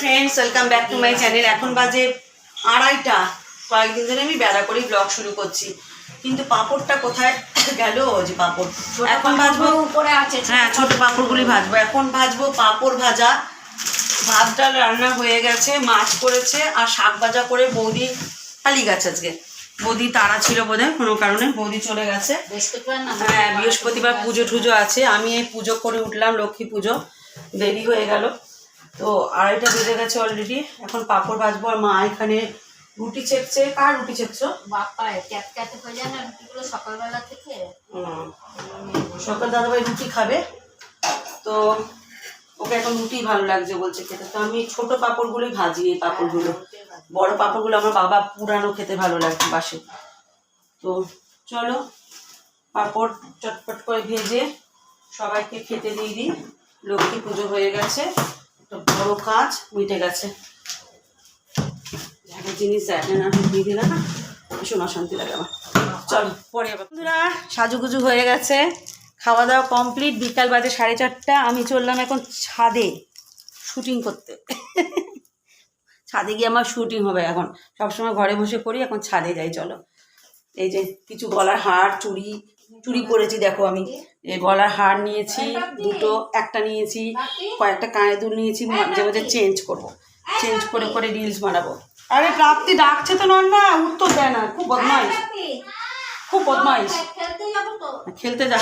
Friends welcome back to my channel এখন বাজে আড়াইটা। কয়েকদিন ধরে আমি বেড়া করেই ব্লগ শুরু করছি। কিন্তু পাঁপড়টা কোথায় গেল যে পাঁপড়? এখন ভাজবো উপরে আছে হ্যাঁ ছোট পাঁপড়গুলি। ভাজবো। এখন ভাজবো পাঁপড় ভাজা। ভাত ডাল রান্না হয়ে গেছে মাছ করেছে আর শাক ভাজা করে বৌদি পালিয়ে গেছে আজকে। বৌদি তারা ছিল বোধহয় কোনো কারণে বৌদি চলে গেছে। হ্যাঁ বৃহস্পতিবার পুজো টুজো আছে। আমি এই পুজো করে উঠলাম লক্ষ্মী পুজো। দেরি হয়ে গেল। তো আড়াইটা বেজে গেছে অলরেডি এখন পাঁপড় ভাজবো আর মা এখানে রুটি চেকছে কার রুটি চেকছো বাপ্পা ক্যাট ক্যাটে হয়ে যায় না রুটিগুলো সকালবেলা থেকে। সকাল দাদাভাই রুটি খাবে। তো ওকে এখন রুটি ভালো লাগছে বলছে খেতে। তো আমি ছোট পাঁপড়গুলোই ভাজি এই পাঁপড়গুলো। বড় পাঁপড়গুলো আমার বাবা পুরানো খেতে ভালো লাগছে বাসে। তো চলো পাঁপড় চটপট করে ভেজে সবাইকে খেতে দিয়ে দিই। লক্ষ্মী পুজো হয়ে গেছে। বড় কাজ, মিটে গেছে। জিনিস দেখেন না দিয়ে দিলে না? ভীষণ অশান্তি লাগে আমার। চলো, পরে বন্ধুরা, সাজুগুজু হয়ে গেছে। খাওয়া দাওয়া কমপ্লিট, বিকাল বাজে সাড়ে চারটা। আমি চললাম এখন ছাদে শুটিং করতে। ছাদে গিয়ে আমার শুটিং হবে এখন। সবসময় ঘরে বসে করি এখন ছাদে যাই, চলো। এই যে, কিছু গলার হার, চুড়ি চুড়ি করেছি, দেখো আমি। গলার হার নিয়েছি, দুটো, একটা নিয়েছি, কয়েকটা কানে দুল নিয়েছি মাঝে মাঝে চেঞ্জ করব। চেঞ্জ করে করে রিলস বানাবো। আরে, প্রাপ্তি ডাকছে তো নন না উত্তর দেয় না, খুব বদমাইশ। খুব বদমাইশ। খেলতে যা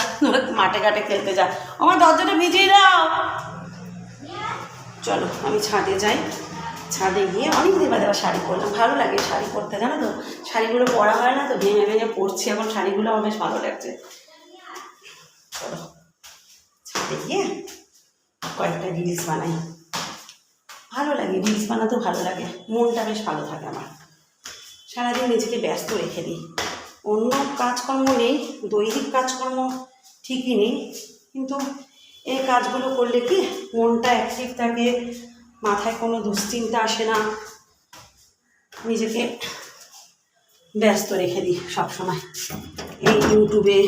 মাঠে ঘাটে খেলতে যা। আমার দরজাটা ভিজিয়ে দাও। চলো, আমি ছাদে যাই। ছাদে গিয়ে অনেক দিন বাদে শাড়ি পরলাম। ভালো লাগে শাড়ি পরতে, জানো তো? শাড়িগুলো পরা হয় না তো, ভেঙে ভেঙে পরছি, এখন শাড়িগুলো আমার বেশ ভালো লাগছে। চলো, ছাদে গিয়ে কয়েকটা রিলস বানাই। ভালো লাগে, রিলস বানাতেও ভালো লাগে। মনটা বেশ ভালো থাকে আমার। সারাদিন নিজেকে ব্যস্ত রেখে দিই। অন্য কাজকর্ম নেই, দৈহিক কাজকর্ম ঠিকই নেই। কিন্তু এই কাজগুলো করলে কি মনটা অ্যাক্টিভ থাকে মাথায় কোনো দুশ্চিন্তা আসে না। নিজেকে ব্যস্ত রেখে দিই সবসময়। এই ইউটিউবে,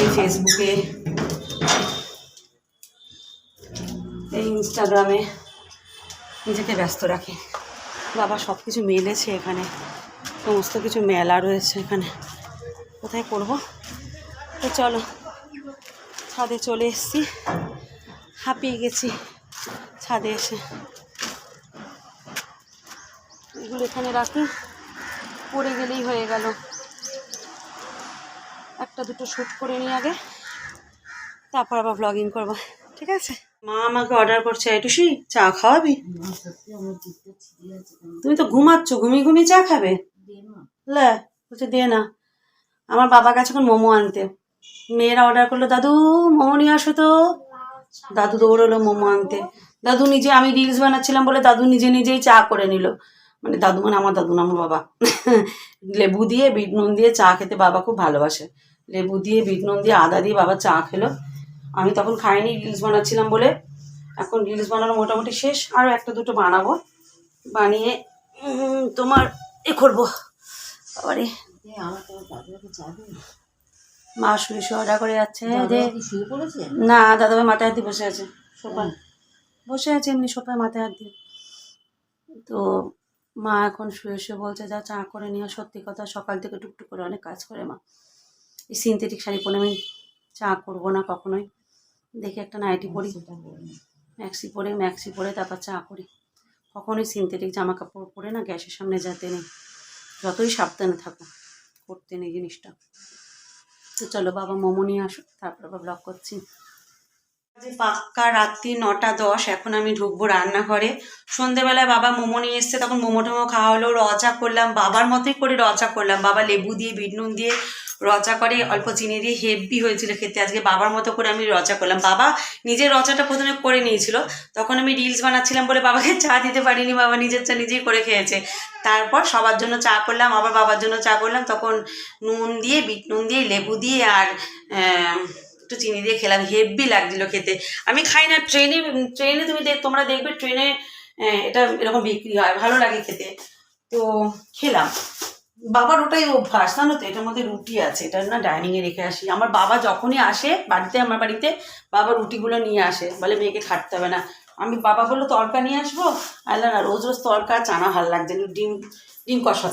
এই ফেসবুকে, এই ইনস্টাগ্রামে নিজেকে ব্যস্ত রাখি। বাবা সব কিছু মেলেছে এখানে। সমস্ত কিছু মেলা রয়েছে এখানে। কোথায় করব? তো চলো, ছাদে চলে এসেছি। হাঁপিয়ে গেছি। ছাদে এসে। এগুলো এখানে রাখি পড়ে গেলেই হয়ে গেল। একটা দুটো শ্যুট করে নিই আগে। তারপর আবার ব্লগিং করব। ঠিক আছে? মা আমাকে অর্ডার করছে এটুসি চা খাওয়াবি? তুমি তো ঘুমাচ্ছ, ঘুমিয়ে ঘুমিয়ে চা খাবে? বলছে, দে না। আমার বাবা কাছে এখন মোমো আনতে। মেয়েরা অর্ডার করল, দাদু, মোমো নিয়ে আসো তো। দাদু দৌড়লো মোমো আনতে। দাদু নিজে, আমি রিলস বানাচ্ছিলাম বলে দাদু নিজে নিজেই চা করে নিল। মানে দাদু মানে আমার দাদু না, আমার বাবা। লেবু দিয়ে বিট নুন দিয়ে চা খেতে বাবা খুব ভালোবাসে। লেবু দিয়ে, বিট নুন দিয়ে আদা দিয়ে বাবা চা খেলো। আমি তখন খাইনি রিলস বানাচ্ছিলাম বলে। এখন রিলস বানানো মোটামুটি শেষ। আরও একটা দুটো বানাবো। বানিয়ে তোমার এ করব। আবার মা শুয়ে শুয়ে অর্ডার করে যাচ্ছে না দাদাভাই মাথায় হাত দিয়ে বসে আছে সোফায়। বসে আছে এমনি সোফায় মাথায় হাত দিয়ে। তো মা এখন শুয়ে শুয়ে বলছে যা চা করে নিয়ে সত্যি কথা সকাল থেকে টুকটুক করে অনেক কাজ করে মা। এই সিনথেটিক শাড়ি পরে আমি চা করব না কখনোই। দেখে একটা নাইটি পরি ম্যাক্সি পরে ম্যাক্সি পরে তারপর চা করি। কখনোই সিনথেটিক জামা কাপড় পরে না গ্যাসের সামনে যেতে নেই। যতই সাবধানে থাকো করতে নেই জিনিসটা। তো চলো বাবা মোমো নিয়ে আসো, তারপর ব্লগ করছি। যে পাক্কা রাত্রি, নটা দশ, এখন আমি ঢুকবো রান্নাঘরে। সন্ধেবেলায় বাবা মোমো নিয়ে এসছে, তখন মোমো টোমো খাওয়া হলো, রজা করলাম, বাবার মতোই করে রজা করলাম। বাবা লেবু দিয়ে, বিট দিয়ে রচা করে, অল্প চিনি দিয়ে হেভি হয়েছিল খেতে। আজকে বাবার মতো করে আমি রচা করলাম। বাবা নিজের রচাটা প্রথমে করে নিয়েছিল। তখন আমি রিলস বানাচ্ছিলাম বলে বাবাকে চা দিতে পারিনি। বাবা নিজের চা নিজেই করে খেয়েছে। তারপর সবার জন্য চা করলাম, আবার বাবার জন্য চা করলাম। তখন নুন দিয়ে, বিট নুন দিয়ে, লেবু দিয়ে আর একটু চিনি দিয়ে খেলাম। হেভি লাগছিল খেতে। আমি খাই না। ট্রেনে ট্রেনে তুমি দেখ তোমরা দেখবে ট্রেনে এটা এরকম বিক্রি হয়। ভালো লাগে খেতে। তো খেলাম। বাবার ওটাই অভ্যাস, জানো তো? এটার মধ্যে রুটি আছে, এটা না ডাইনিংয়ে রেখে আসি। আমার বাবা যখনই আসে বাড়িতে, আমার বাড়িতে, বাবা রুটিগুলো নিয়ে আসে। বলে, মেয়েকে খাটতে হবে না। আমি বাবা বলল, তরকা নিয়ে আসব? আল্লাহ না রোজ রোজ তরকা, চানা ভালো লাগছে ডিম ডিম কষা।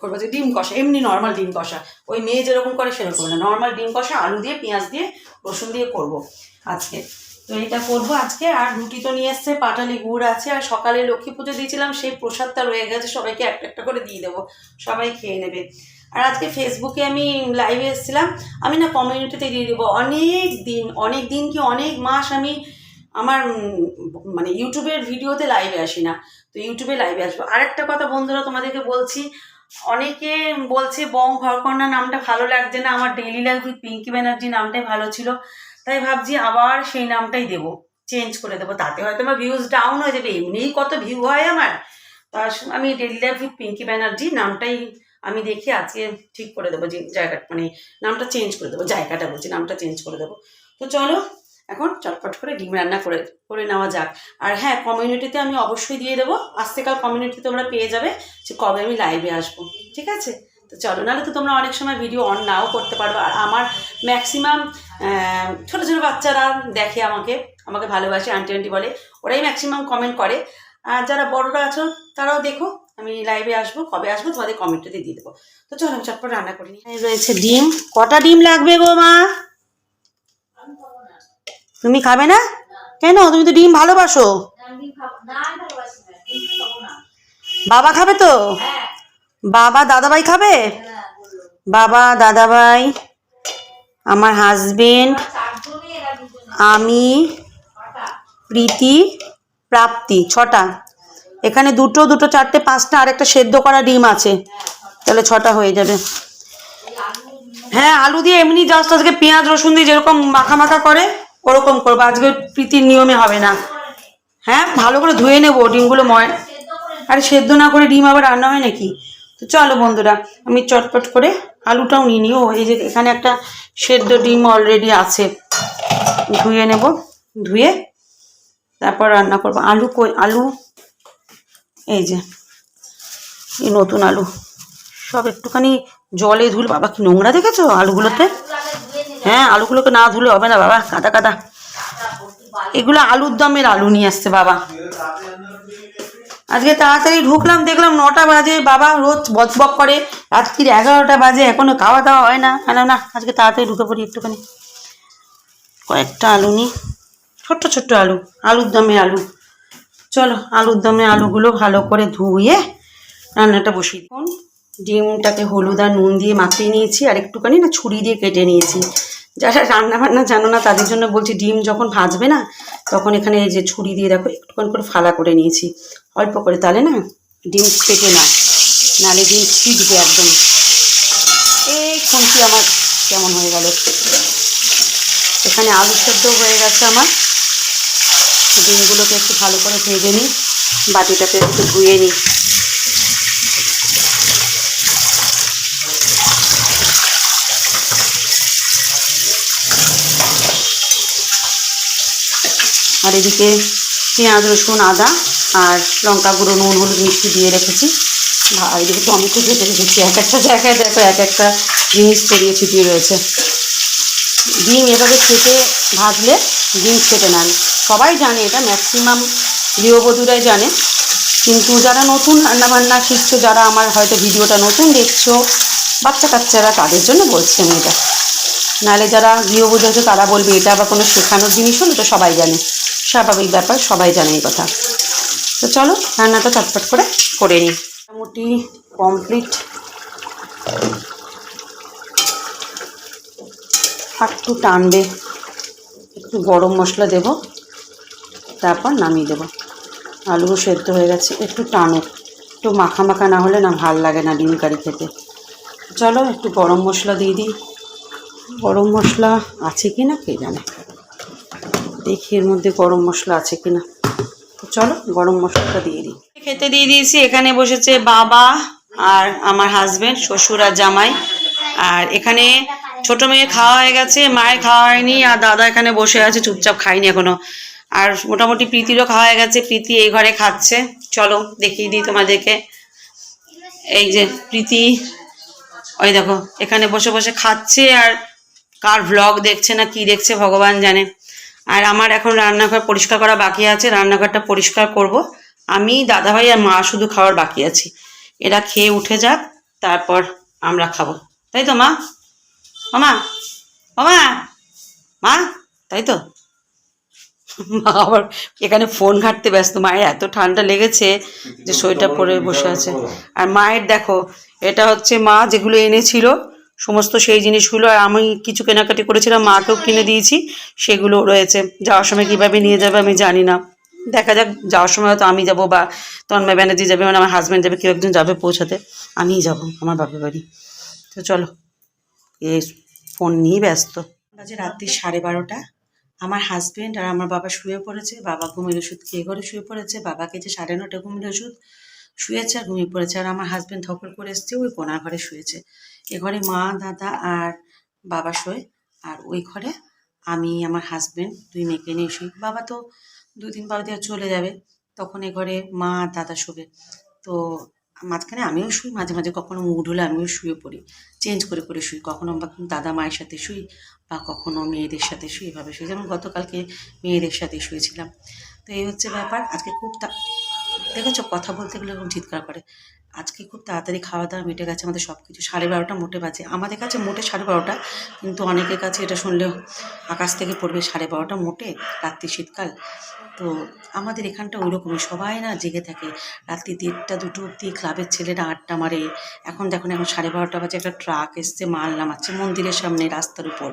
করব যে ডিম কষা, এমনি নর্মাল ডিম কষা। ওই মেয়ে যেরকম করে সেরকম না। নর্মাল ডিম কষা, আলু দিয়ে, পেঁয়াজ দিয়ে, রসুন দিয়ে করব আজকে। তো এটা করব আজকে। আর রুটি তো নিয়ে এসছে, পাটালি গুড় আছে। আর সকালে লক্ষ্মী পুজো দিয়েছিলাম, সেই প্রসাদটা রয়ে গেছে, সবাইকে একটা একটা করে দিয়ে দেবো। সবাই খেয়ে নেবে। আর আজকে ফেসবুকে আমি লাইভে এসেছিলাম। আমি না কমিউনিটিতে দিয়ে দেবো। অনেক দিন অনেক দিন কি অনেক মাস আমি আমার মানে ইউটিউবের ভিডিওতে লাইভে আসি না। তো ইউটিউবে লাইভে আসব। আরেকটা কথা বন্ধুরা, তোমাদেরকে বলছি, অনেকে বলছে, বং ঘরকন্যা নামটা ভালো লাগছে না। আমার daily life with Pinky Banerjee নামটাই ভালো ছিল। তাই ভাবছি আবার সেই নামটাই দেবো। চেঞ্জ করে দেবো। তাতে হয়তো আমার ভিউজ ডাউন হয়ে যাবে। এমনিই কত ভিউ হয় আমার। তা আমি daily life with Pinky Banerjee নামটাই আমি দেখি আজকে ঠিক করে দেবো যে জায়গাটা মানে নামটা চেঞ্জ করে দেবো। জায়গাটা বলছি, নামটা চেঞ্জ করে দেবো। তো চলো, এখন চটপট করে ডিম রান্না করে করে নেওয়া যাক। আর হ্যাঁ কমিউনিটিতে আমি অবশ্যই দিয়ে দেবো। আজকেকাল কমিউনিটিতে তোমরা পেয়ে যাবে যে কবে আমি লাইভে আসব। ঠিক আছে? তো চলো নাহলে তো তোমরা অনেক সময় ভিডিও অন নাও করতে পারো আর আমার ম্যাক্সিমাম ছোটো ছোটো বাচ্চারা দেখে আমাকে আমাকে ভালোবাসে আন্টি আন্টি বলে। ওরাই ম্যাক্সিমাম কমেন্ট করে। আর যারা বড়রা আছো তারাও দেখো আমি লাইভে আসব কবে আসব তোমাদের কমেন্টে দিয়ে দেবো। তো চলো আমি চটপট রান্না করি। রয়েছে ডিম। কটা ডিম লাগবে গো মা? তুমি খাবে না? কেন? তুমি তো ডিম ভালোবাসো। বাবা খাবে তো? হ্যাঁ। বাবা, দাদাভাই খাবে? বাবা, দাদাভাই, আমার হাজবেন্ড আমি, প্রীতি, প্রাপ্তি, ছটা। এখানে দুটো দুটো, চারটে, পাঁচটা আর একটা সেদ্ধ করা ডিম আছে। তাহলে ছটা হয়ে যাবে। হ্যাঁ আলু দিয়ে এমনি জাস্ট আজকে পেঁয়াজ, রসুন দিয়ে যেরকম মাখা মাখা করে, ওরকম করব। আজকে প্রীতির নিয়মে হবে না। হ্যাঁ ভালো করে ধুয়ে নেব ডিমগুলো ময় আরে সেদ্ধ না করে ডিম আবার রান্না হয় নাকি? তো চলো বন্ধুরা, আমি চটপট করে আলুটাও নিয়ে নিই। ও, এই যে এখানে একটা সেদ্ধ ডিম অলরেডি আছে। ধুয়ে নেব, ধুয়ে তারপর রান্না করব। আলু কই, আলু, এই যে, এই নতুন আলু। সব একটুখানি জলে ধুল। বাবা, কি নোংরা দেখেছ আলুগুলোতে? হ্যাঁ আলুগুলোকে না ধুলে হবে না বাবা, কাদা কাদা। এগুলো আলুর দমের আলু নিয়ে আসছে বাবা। আজকে তাড়াতাড়ি ঢুকলাম, দেখলাম নটা বাজে, বাবা রোজ বকবক করে। রাত্রির এগারোটা বাজে এখনও খাওয়া দাওয়া হয় না। কেন না আজকে তাড়াতাড়ি ঢুকে পড়ি একটুখানি। কয়েকটা আলু নিই। ছোট্ট ছোট্ট আলু, আলুর দমে আলু। চলো, আলুর দমে আলুগুলো ভালো করে ধুয়ে রান্নাটা বসিয়ে ডিমটাকে হলুদ আর নুন দিয়ে মাখিয়ে নিয়েছি, আর একটুখানি না ছুরি দিয়ে কেটে নিয়েছি। যারা রান্না বান্না জানো না, তাদের জন্য বলছি ডিম যখন ভাজবে না, তখন এখানে এই যে ছুরি দিয়ে দেখো, একটুখানি করে ফালা করে নিয়েছি। অল্প করে তাহলে না ডিম ফেটে না নালে ডিম ছিটবে একদম। এই খুন্তি আমার কেমন হয়ে গেল। এখানে আলু সেদ্ধ হয়ে গেছে আমার। ডিমগুলোকে একটু ভালো করে ভেজে নিই, বাটিটাকে একটু ধুয়ে নিই। আর এদিকে পেঁয়াজ, রসুন, আদা আর লঙ্কা গুঁড়ো, নুন, হলুদ মিষ্টি দিয়ে রেখেছি। আর এদিকে টমেটো কেটে রেখেছি। এক একটা জায়গায় দেখো এক একটা জিনিস ছড়িয়ে ছিটিয়ে রয়েছে। ডিম এভাবে কেটে ভাজলে ডিম কেটে নেন সবাই জানে এটা, ম্যাক্সিমাম গৃহবধূরাই জানে। কিন্তু যারা নতুন রান্নাবান্না শিখছো, যারা আমার হয়তো ভিডিওটা নতুন দেখছ বাচ্চা কাচ্চারা তাদের জন্য বলছি আমি এটা। নাহলে যারা গৃহবধূ আছে, তারা বলবে, এটা আবার কোনো শেখানোর জিনিস হলো? তো সবাই জানে। স্বাভাবিক ব্যাপার, সবাই জানে এই কথা। তো চলো, রান্নাটা চটপট করে করে নিই। মোটামুটি কমপ্লিট একটু টানবে, একটু গরম মশলা দেব, তারপর নামিয়ে দেবো। আলুও সেদ্ধ হয়ে গেছে, একটু টানুক একটু মাখা মাখা না হলে না ভালো লাগে না ডিম কারি খেতে। চলো, একটু গরম মশলা দিয়ে দিই। গরম মশলা আছে কি না কে জানে? দেখি এর মধ্যে গরম মশলা আছে কি না তো চলো গরম মশলাটা দিয়ে দিই। খেতে দিয়ে দিয়েছি, এখানে বসেছে বাবা আর আমার হাজবেন্ড শ্বশুর আর জামাই। আর এখানে ছোট মেয়ে খাওয়া হয়ে গেছে, মায়ের খাওয়া হয়নি আর দাদা এখানে বসে আছে, চুপচাপ খায়নি এখনও। আর মোটামুটি প্রীতিরও খাওয়া হয়ে গেছে, প্রীতি এই ঘরে খাচ্ছে। চলো দেখিয়ে দিই তোমাদেরকে। এই যে প্রীতি, ওই দেখো, এখানে বসে বসে খাচ্ছে আর কার ভ্লগ দেখছে না কি দেখছে ভগবান জানে। আর আমার এখন রান্নাঘর পরিষ্কার করা বাকি আছে, রান্নাঘরটা পরিষ্কার করব। আমি দাদাভাই আর মা শুধু খাওয়ার বাকি আছি। এরা খেয়ে উঠে যাক, তারপর আমরা খাব। তাই তো মা? মামা মামা মা? তাই তো? মা আবার এখানে ফোন ঘাঁটতে ব্যস্ত। মায়ের এত ঠান্ডা লেগেছে যে সোয়েটার পরে বসে আছে। আর মায়ের দেখো, এটা হচ্ছে মা যেগুলো এনেছিল সমস্ত সেই জিনিসগুলো আর আমি কিছু কেনাকাটি করেছিলাম, মাকেও কিনে দিয়েছি, সেগুলো রয়েছে। যাওয়ার সময় কীভাবে নিয়ে যাবে আমি জানি না। দেখা যাক, যাওয়ার সময় হয়তো আমি যাব বা তন্ময় ব্যানার্জি যাবে মানে আমার হাজব্যান্ড যাবে, কেউ একজন যাবে পৌঁছাতে, আমিই যাব আমার বাপের বাড়ি। তো চলো এই ফোন নিয়ে ব্যস্ত। বাজে রাত্রি সাড়ে বারোটা। আমার হাজব্যান্ড আর আমার বাবা শুয়ে পড়েছে, বাবা ঘুমের ওষুধ খেয়ে ঘরে শুয়ে পড়েছে বাবাকে যে সাড়ে নটা ঘুমের ওষুধ, শুয়েছে আর ঘুমিয়ে পড়েছে। আর আমার হাজব্যান্ড ধকল করে এসছে, ওই কোনার ঘরে শুয়েছে। এ ঘরে মা, দাদা আর বাবা শোয়। আর ওই ঘরে আমি, আমার হাজব্যান্ড দুই মেয়েকে নিয়ে শুই। বাবা তো দুই দিন পর দিয়ে চলে যাবে। তখন এ ঘরে মা, দাদা শোবে। তো মাঝখানে আমিও শুই, মাঝে মাঝে কখনো মুড হলে আমিও শুয়ে পড়ি। চেঞ্জ করে করে শুই। কখনো দাদা মায়ের সাথে শুই বা কখনো মেয়েদের সাথে শুই, এভাবে শুই। যেমন গতকালকে মেয়েদের সাথে শুয়েছিলাম। তো এই হচ্ছে ব্যাপার। আজকে খুব দেখেছ? কথা বলতে গেলে এরকম চিৎকার করে। আজকে খুব তাড়াতাড়ি খাওয়া দাওয়া মিটে গেছে, আমাদের সব কিছু সাড়ে বারোটা মোটে বাজে। আমাদের কাছে মোটে সাড়ে বারোটা, কিন্তু অনেকের কাছে এটা শুনলে আকাশ থেকে পড়বে সাড়ে বারোটা মোটে, রাত্রি শীতকাল। তো আমাদের এখানটা ওইরকমই, সবাই না জেগে থাকে। রাত্রি দেড়টা দুটো অব্দি ক্লাবের ছেলেরা আড্ডা মারে। এখন দেখুন এখন সাড়ে বারোটা বাজে, একটা ট্রাক এসছে, মাল নামাচ্ছে মন্দিরের সামনে রাস্তার উপর।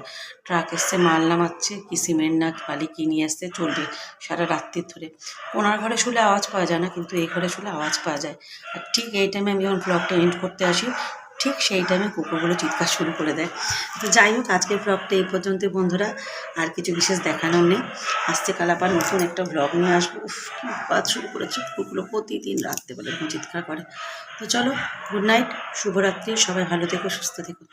ট্রাক এসছে, মাল নামাচ্ছে, কি সিমেন্ট না বালি কি নিয়ে আসছে চলবে সারা রাত্রির ধরে। ওনার ঘরে শুলে আওয়াজ পাওয়া যায় না, কিন্তু এই ঘরে শুলে আওয়াজ পাওয়া যায়। আর ঠিক এই টাইমে আমি যখন ব্লগটা এন্ড করতে আসি ঠিক সেই টাইমে কুকুরগুলো চিৎকার শুরু করে দেয়। তো যাই হোক, আজকের ব্লগটা এই পর্যন্ত বন্ধুরা। আর কিছু বিশেষ দেখানোর নেই। আসতে কাল আবার নতুন একটা ব্লগ নিয়ে আসব। উফ শুরু করেছে কুকুরগুলো প্রতিদিন রাত্রেবেলা চিৎকার করে। তো চলো গুড নাইট শুভরাত্রি, সবাই ভালো থেকো, সুস্থ থেকো।